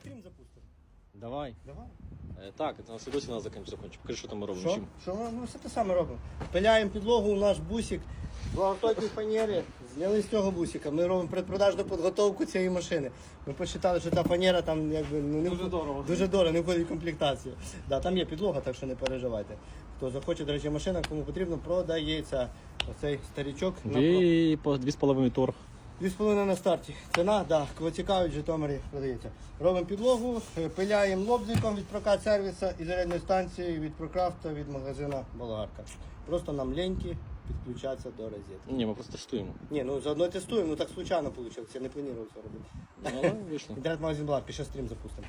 Стрім запустимо. Давай. Давай. Е, Так, це нас і досі на закінчу закончу. Покажи, що там ми робимо. Що? Чим? Що ми ну, все те саме робимо? Пиляємо підлогу у наш бусик, благототні фанери, зняли з цього бусика. Ми робимо предпродажну підготовку цієї машини. Ми посчитали, що та фанера там якби ну, не Дуже дорого. Дуже дорого, не входить в комплектацію. Да, там є підлога, так що не переживайте. Хто захоче, до речі, машина, кому потрібно, продається. Оцей старічок на Дві по дві з половиною торг. Дві з половиною на старті. Ціна, да, коли цікавить, в Житомирі продається. Робимо підлогу, е, пиляємо лобзиком від прокат сервіса і зарядної станції від прокрафта від магазина Болгарка. Просто нам ленькі підключатися до розетки. Ні, ми просто тестуємо. Ні, ну заодно тестуємо, ну так случайно вийшло, я не планував це робити. Ну, вийшло. Інтернет-магазин Болгарка, ще стрім запустимо.